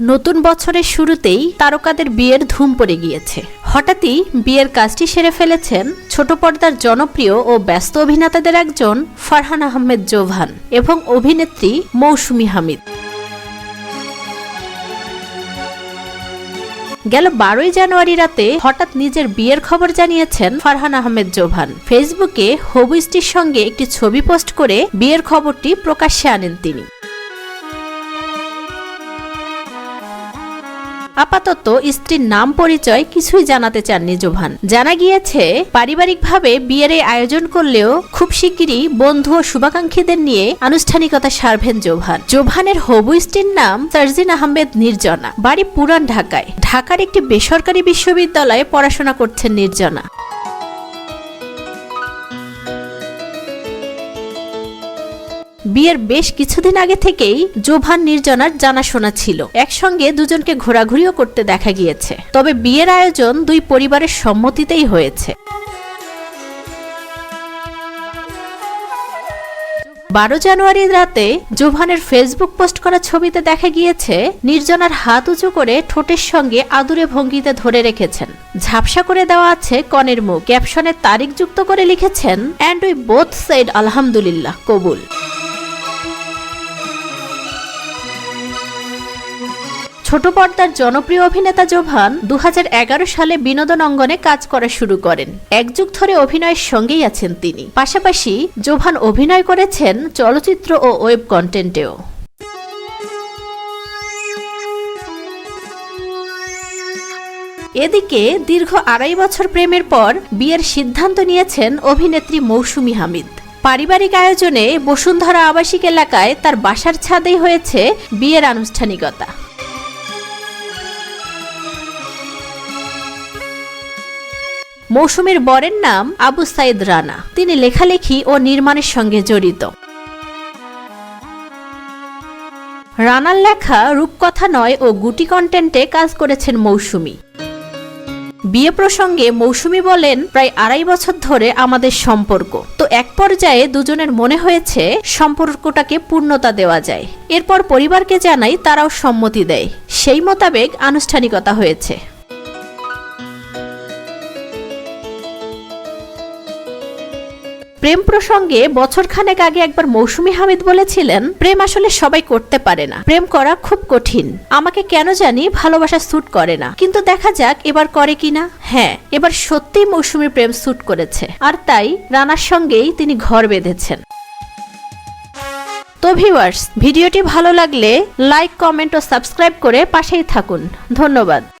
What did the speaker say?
নতুন বছরের শুরুতেই তারকাদের বিয়ের ধুম পড়ে গিয়েছে। হঠাৎই বিয়ের কাজটি সেরে ফেলেছেন ছোট পর্দার জনপ্রিয় ও ব্যস্ত অভিনেতাদের একজন ফারহান আহমেদ জোভান এবং অভিনেত্রী মৌসুমী হামিদ। গেল বারোই জানুয়ারি রাতে হঠাৎ নিজের বিয়ের খবর জানিয়েছেন ফারহান আহমেদ জোভান। ফেসবুকে হবু সঙ্গে একটি ছবি পোস্ট করে বিয়ের খবরটি প্রকাশ্যে আনেন তিনি। আপাতত স্ত্রীর নাম পরিচয় কিছুই জানাতে চাননি জোভান। জানা গিয়েছে, পারিবারিকভাবে বিয়ের আয়োজন করলেও খুব শিগগিরই বন্ধু ও শুভাকাঙ্ক্ষীদের নিয়ে আনুষ্ঠানিকতা সারবেন জোভান। জোভানের হবু স্ত্রীর নাম তার্জিন আহমেদ নির্জনা। বাড়ি পুরান ঢাকায়। ঢাকার একটি বেসরকারি বিশ্ববিদ্যালয়ে পড়াশোনা করছেন নির্জনা। বিয়ের বেশ কিছুদিন আগে থেকেই জোভান নির্জনার জানাশোনা ছিল। একসঙ্গে দুজনকে ঘোরাঘুরিও করতে দেখা গিয়েছে। তবে বিয়ের আয়োজন দুই পরিবারের সম্মতিতেই হয়েছে। বারো জানুয়ারি রাতে জোভানের ফেসবুক পোস্ট করা ছবিতে দেখা গিয়েছে, নির্জনার হাত উঁচু করে ঠোঁটের সঙ্গে আদুরে ভঙ্গিতে ধরে রেখেছেন। ঝাপসা করে দেওয়া আছে কনের মুখ। ক্যাপশনে তারিখ যুক্ত করে লিখেছেন অ্যান্ড উই বোথ সাইড আলহামদুলিল্লাহ কবুল। ছোট পর্দার জনপ্রিয় অভিনেতা জোভান দু হাজার এগারো সালে বিনোদন অঙ্গনে কাজ করা শুরু করেন। এক যুগ ধরে অভিনয়ের সঙ্গেই আছেন তিনি। পাশাপাশি জোভান অভিনয় করেছেন চলচ্চিত্র ও ওয়েব কন্টেন্টেও। এদিকে দীর্ঘ আড়াই বছর প্রেমের পর বিয়ের সিদ্ধান্ত নিয়েছেন অভিনেত্রী মৌসুমী হামিদ। পারিবারিক আয়োজনে বসুন্ধরা আবাসিক এলাকায় তার বাসার ছাদেই হয়েছে বিয়ের আনুষ্ঠানিকতা। মৌসুমীর বরের নাম আবু সাইদ রানা। তিনি লেখালেখি ও নির্মাণের সঙ্গে জড়িত। রানার লেখা রূপকথা নয় ও গুটি কন্টেন্টে কাজ করেছেন মৌসুমী। বিয়ে প্রসঙ্গে মৌসুমী বলেন, প্রায় আড়াই বছর ধরে আমাদের সম্পর্ক। তো এক পর্যায়ে দুজনের মনে হয়েছে সম্পর্কটাকে পূর্ণতা দেওয়া যায়। এরপর পরিবারকে জানাই তারাও সম্মতি দেয়। সেই মোতাবেক আনুষ্ঠানিকতা হয়েছে। প্রেম প্রসঙ্গে বছরখানেক আগে একবার মৌসুমী হামিদ বলেছিলেন, প্রেম আসলে সবাই করতে পারে না। প্রেম করা খুব কঠিন। আমাকে কেন জানি ভালোবাসা স্যুট করে না। কিন্তু দেখা যাক এবার করে কিনা হ্যাঁ এবার সত্যিই মৌসুমীর প্রেম স্যুট করেছে। আর তাই রানার সঙ্গেই তিনি ঘর বেঁধেছেন। তো ভিউয়ার্স ভিডিওটি ভালো লাগলে লাইক কমেন্ট ও সাবস্ক্রাইব করে পাশেই থাকুন। ধন্যবাদ।